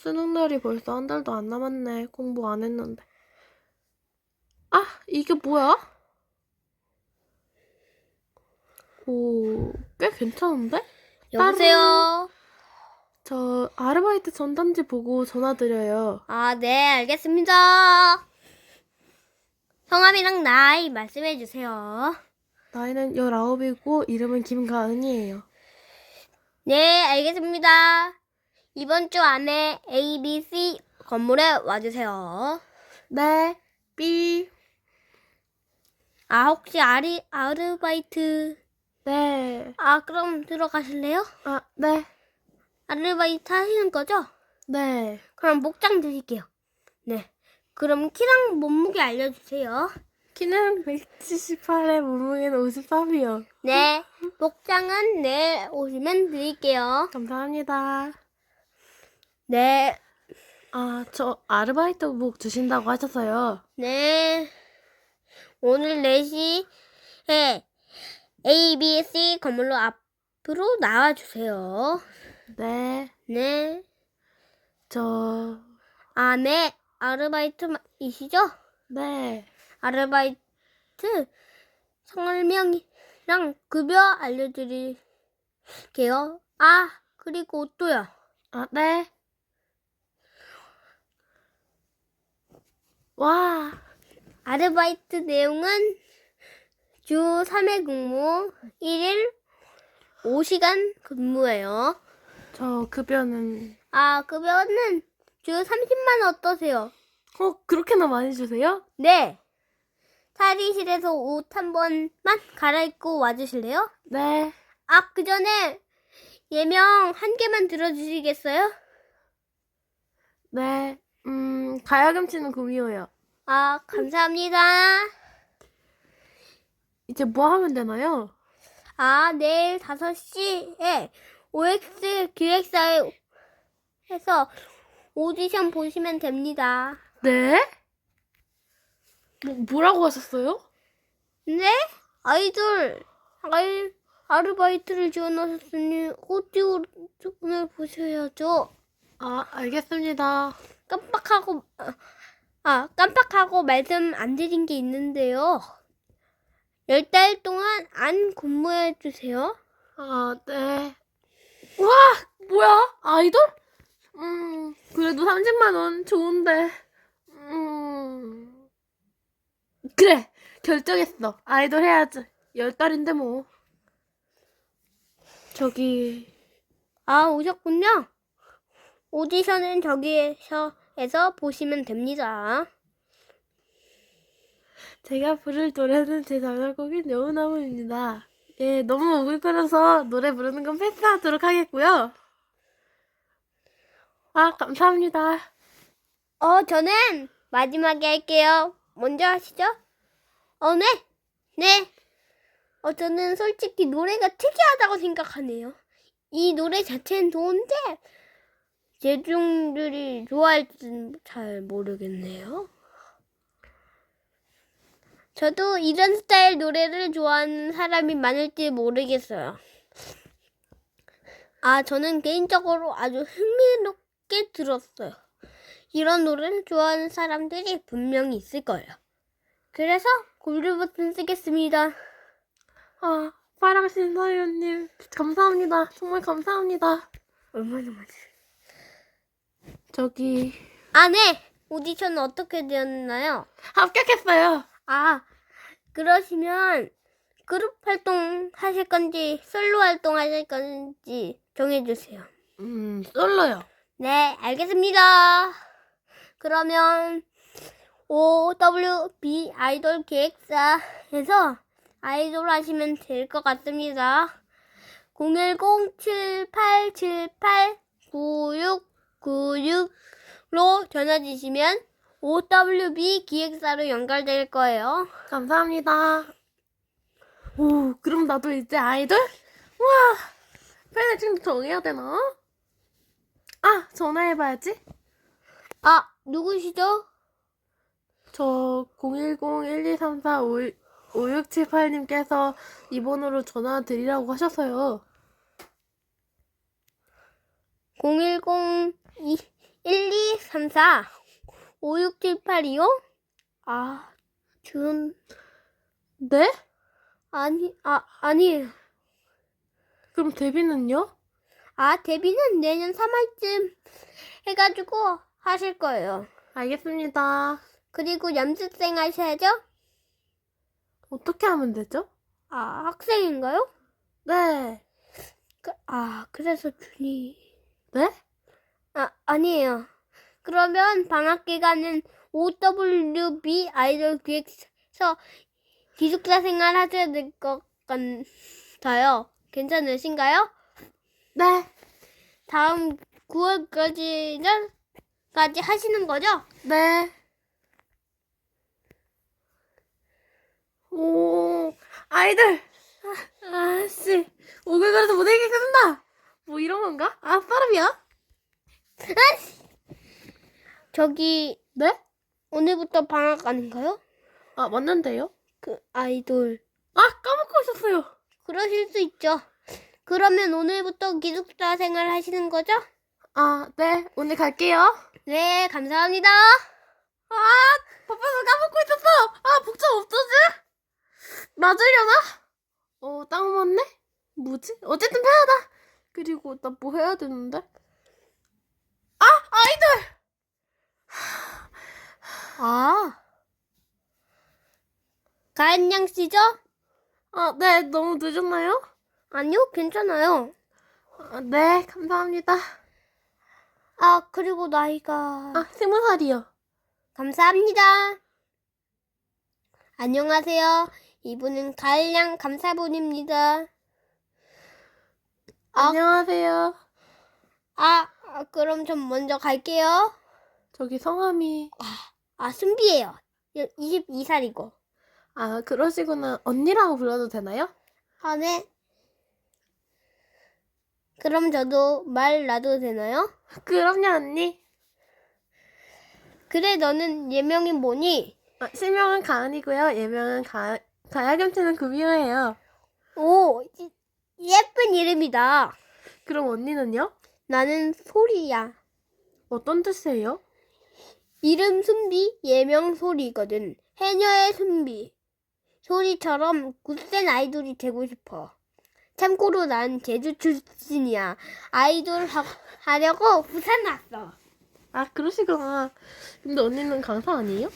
수능 날이 벌써 한 달도 안 남았네. 공부 안 했는데. 아, 이게 뭐야? 오, 꽤 괜찮은데? 여보세요? 저 아르바이트 전단지 보고 전화드려요. 아, 네, 알겠습니다. 성함이랑 나이 말씀해 주세요. 나이는 19이고 이름은 김가은이에요. 네, 알겠습니다. 이번 주 안에 ABC 건물에 와주세요. 네, 삐. 아, 혹시 아리, 아르바이트. 네. 아, 그럼 들어가실래요? 아, 네. 아르바이트 하시는 거죠? 네. 그럼 목장 드릴게요. 네. 그럼 키랑 몸무게 알려주세요. 키는 178에 몸무게는 53이요. 네. 목장은 내일 오시면 드릴게요. 감사합니다. 네. 아, 저 아르바이트복 주신다고 하셔서요. 네. 오늘 4시에 ABC 건물로 앞으로 나와주세요. 네. 네. 저, 아, 네. 아르바이트이시죠? 네. 아르바이트 설명이랑 급여 알려드릴게요. 아, 그리고 또요. 아, 네. 와, 아르바이트 내용은 주 3회 근무, 1일 5시간 근무예요. 저 급여는, 아, 급여는 주 30만 원 어떠세요? 어, 그렇게나 많이 주세요? 네. 탈의실에서 옷 한 번만 갈아입고 와주실래요? 네. 아, 그 전에 예명 한 개만 들어주시겠어요? 네. 음, 가야금치는 구미호요. 아, 감사합니다. 이제 뭐 하면 되나요? 아, 내일 5시에 OX 기획사에 해서 오디션 보시면 됩니다. 네? 뭐, 뭐라고 하셨어요? 네? 아이돌, 아이, 아르바이트를 지원하셨으니 오디오를 보셔야죠. 아, 알겠습니다. 깜빡하고, 아, 깜빡하고 말씀 안 드린 게 있는데요. 열 달 동안 안 근무해 주세요. 아, 네. 와, 뭐야? 아이돌? 음, 그래도 30만 원 좋은데. 음. 그래, 결정했어. 아이돌 해야지. 열 달인데 뭐. 저기, 아, 오셨군요. 오디션은 저기에서 에서 보시면 됩니다. 제가 부를 노래는 제 장날곡인 여우나무입니다. 예, 너무 오글거려서 노래 부르는 건 패스하도록 하겠고요. 아, 감사합니다. 어, 저는 마지막에 할게요. 먼저 하시죠. 어, 네. 네. 어, 저는 솔직히 노래가 특이하다고 생각하네요. 이 노래 자체는 좋은데, 대중들이 좋아할지는 잘 모르겠네요. 저도 이런 스타일 노래를 좋아하는 사람이 많을지 모르겠어요. 아, 저는 개인적으로 아주 흥미롭게 들었어요. 이런 노래를 좋아하는 사람들이 분명히 있을 거예요. 그래서 골드 버튼 쓰겠습니다. 아, 파랑신 사위원님, 감사합니다. 정말 감사합니다. 얼마나 많이. 저기, 아, 네! 오디션은 어떻게 되었나요? 합격했어요. 아, 그러시면 그룹 활동 하실 건지 솔로 활동 하실 건지 정해주세요. 음, 솔로요. 네, 알겠습니다. 그러면 OWB 아이돌 기획사에서 아이돌 하시면 될 것 같습니다. 010-7878-9696로 전화 주시면 OWB 기획사로 연결될 거예요. 감사합니다. 오, 그럼 나도 이제 아이돌? 우와, 팬을 지금 정해야 되나? 아, 전화해봐야지. 아, 누구시죠? 저 010-1234-5678님께서 이 번호로 전화 드리라고 하셔서요. 010 1 3, 4, 5, 6, 7, 8, 2, 5? 아, 준, 네? 아니, 아, 아니에요. 그럼 데뷔는요? 아, 데뷔는 내년 3월쯤 해가지고 하실 거예요. 알겠습니다. 그리고 연습생 하셔야죠? 어떻게 하면 되죠? 아, 학생인가요? 네. 그, 아, 그래서 준이. 네? 아, 아니에요. 그러면 방학 기간은 OWB 아이돌 기획서 기숙사 생활 하셔야 될 것 같아요. 괜찮으신가요? 네. 다음 9월까지는 까지 하시는 거죠? 네. 오, 아이들! 아, 아씨, 오글거려서 못 이기겠다! 뭐 이런 건가? 아, 사람이야? 저기 네? 오늘부터 방학 아닌가요? 아, 맞는데요? 그 아이돌 아, 까먹고 있었어요. 그러실 수 있죠. 그러면 오늘부터 기숙사 생활 하시는 거죠? 아, 네. 오늘 갈게요. 네, 감사합니다. 아, 바빠서 까먹고 있었어! 아, 복잡 없어지? 맞으려나? 어, 딱 맞네? 뭐지? 어쨌든 편하다. 그리고 나 뭐 해야 되는데? 아, 아이들! 아. 가은양 씨죠? 아, 네. 너무 늦었나요? 아니요, 괜찮아요. 아, 네. 감사합니다. 아, 그리고 나이가. 아, 스무 살이요. 감사합니다. 안녕하세요. 이분은 가을양 감사분입니다. 아. 안녕하세요. 아, 아, 그럼 전 먼저 갈게요. 저기 성함이 아, 순비예요. 22살이고. 아 그러시구나 언니라고 불러도 되나요? 아, 네. 그럼 저도 말 놔도 되나요? 그럼요 언니. 그래, 너는 예명이 뭐니? 아, 실명은 가은이고요. 예명은 가 가야 겸치는 구미호예요. 오, 이- 예쁜 이름이다. 그럼 언니는요? 나는 소리야. 어떤 뜻이에요? 이름 순비, 예명 소리거든. 해녀의 순비. 소리처럼 굳센 아이돌이 되고 싶어. 참고로 난 제주 출신이야. 아이돌 하, 하려고 부산 왔어. 아 그러시구나. 근데 언니는 강사 아니에요?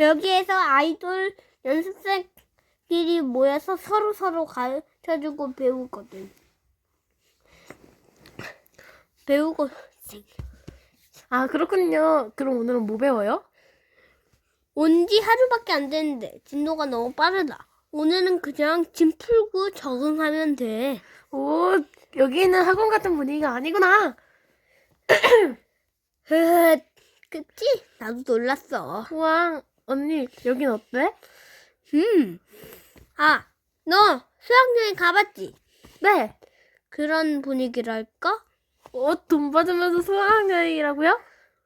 여기에서 아이돌 연습생끼리 모여서 서로 서로 가르쳐주고 배우거든. 배우고 아 그렇군요. 그럼 오늘은 뭐 배워요? 온 지 하루밖에 안 됐는데 진도가 너무 빠르다. 오늘은 그냥 짐 풀고 적응하면 돼. 오 여기는 학원 같은 분위기가 아니구나. 흐, 그치? 나도 놀랐어. 우와 언니 여긴 어때? 음. 아, 너 수학여행 가봤지? 네. 그런 분위기랄까? 어 돈 받으면서 수학여행이라고요?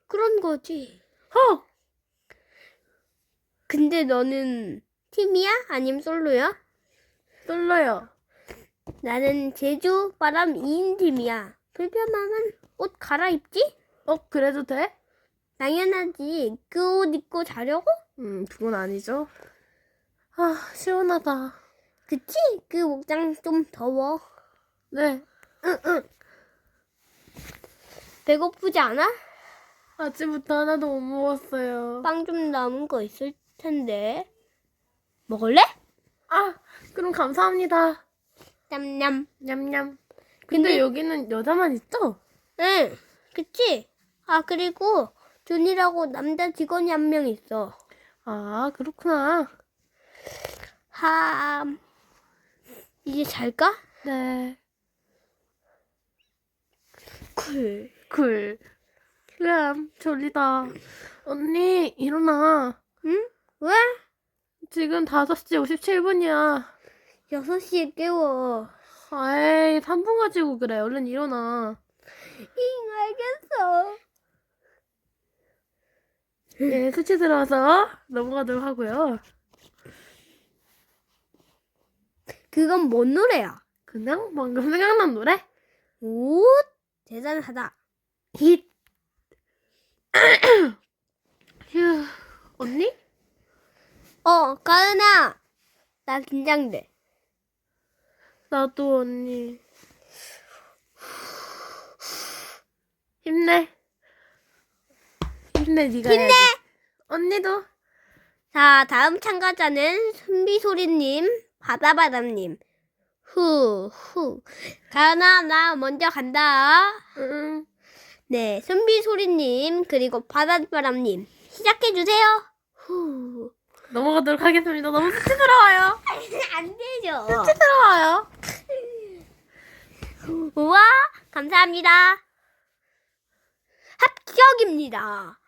그런 거지. 헉. 근데 너는 팀이야? 아님 솔로야? 솔로요. 나는 제주 바람 2인 팀이야. 불편하면 옷 갈아입지? 어 그래도 돼? 당연하지. 그 옷 입고 자려고? 음 그건 아니죠. 아 시원하다. 그치? 그 목장 좀 더워. 네. 응 응. 배고프지 않아? 아침부터 하나도 못 먹었어요. 빵 좀 남은 거 있을 텐데. 먹을래? 아, 그럼 감사합니다. 냠냠. 냠냠. 근데, 근데- 여기는 여자만 있죠? 응, 그치? 아, 그리고 준이라고 남자 직원이 한 명 있어. 아, 그렇구나. 함. 이제 잘까? 네. 쿨. 쿨. 그럼 졸리다. 언니, 일어나. 응? 왜? 지금 5시 57분이야. 6시에 깨워. 아이, 3분 가지고 그래. 얼른 일어나. 잉, 알겠어. 네, 수치 들어와서 넘어가도록 하고요. 그건 뭔 노래야? 그냥 방금 생각난 노래? 오, 대단하다. 힛. 휴, 언니? 어, 가은아. 나 긴장돼. 나도 언니. 힘내. 힘내, 네가 힘내! 해야지. 언니도. 자, 다음 참가자는 순비소리님, 바다바람님. 후, 후. 가은아, 나 먼저 간다. 응. 네, 순비소리님, 그리고 바다바람님. 시작해주세요. 후. 넘어가도록 하겠습니다. 너무 수치스러워요. 안 되죠. 수치스러워요. 우와, 감사합니다. 합격입니다.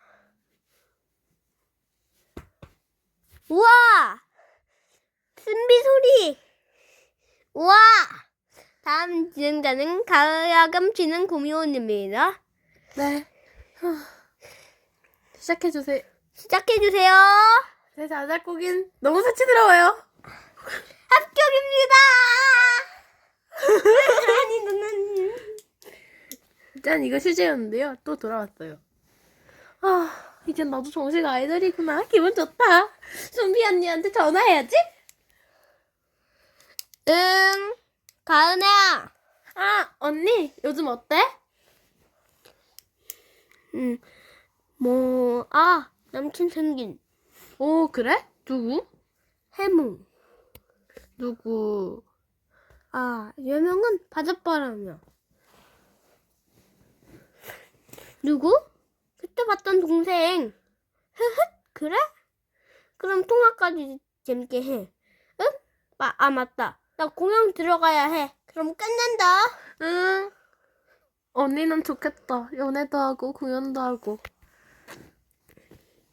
우와, 쓴비 소리. 우와, 다음 진행자는 가야금 지능 고미호님입니다. 네. 후. 시작해주세요. 시작해주세요. 제 자작곡인 너무 수치스러워요. 합격입니다. 아니, 누나님. 일단 이거 실제였는데요. 또 돌아왔어요. 아, 이젠 나도 정식 아이돌이구나. 기분 좋다. 순비 언니한테 전화해야지. 응, 가은아. 아, 언니, 요즘 어때? 응, 뭐, 아, 남친 생긴 오, 그래? 누구? 해몽. 누구? 아, 여명은 바닷바람이야. 누구? 그때 봤던 동생. 흐흐, 그래? 그럼 통화까지 재밌게 해. 응? 마, 아, 맞다. 나 공연 들어가야 해. 그럼 끝난다. 응. 언니는 좋겠다. 연애도 하고, 공연도 하고.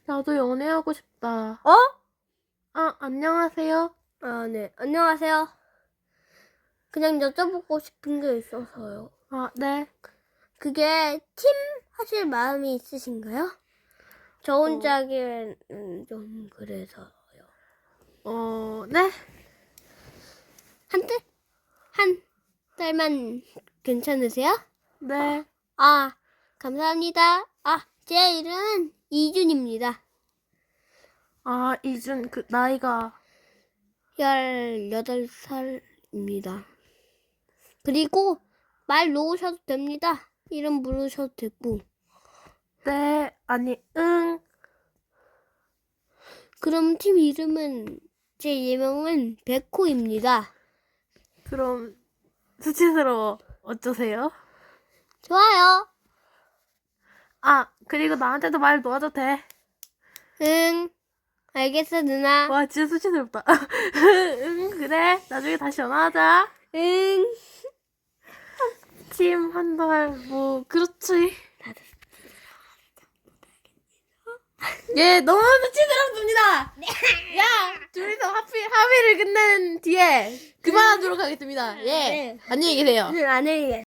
나도 연애하고 싶다. 어? 아, 안녕하세요. 아, 네. 안녕하세요. 그냥 여쭤보고 싶은 게 있어서요. 아, 네. 그게 팀 하실 마음이 있으신가요? 저 혼자 하기엔 좀 그래서요. 어, 네. 한 달? 한 달만 괜찮으세요? 네. 아, 감사합니다. 아, 제 이름은 이준입니다. 아, 이준, 그, 나이가. 18살입니다. 그리고 말 놓으셔도 됩니다. 이름 부르셔도 되고. 네. 아니, 응. 그럼 팀 이름은 제 예명은 백호입니다. 그럼, 수치스러워. 어쩌세요? 좋아요. 아, 그리고 나한테도 말 놓아도 돼. 응. 알겠어, 누나. 와, 진짜 수치스럽다. 응, 그래. 나중에 다시 전화하자. 응. 팀한 달, 뭐, 그렇지. 예, 너무 수치스럽습니다. 야, 둘이서 합의, 합의를 끝낸 뒤에 그만하도록 하겠습니다. 예. 네. 안녕히 계세요. 응, 안녕히 계세요.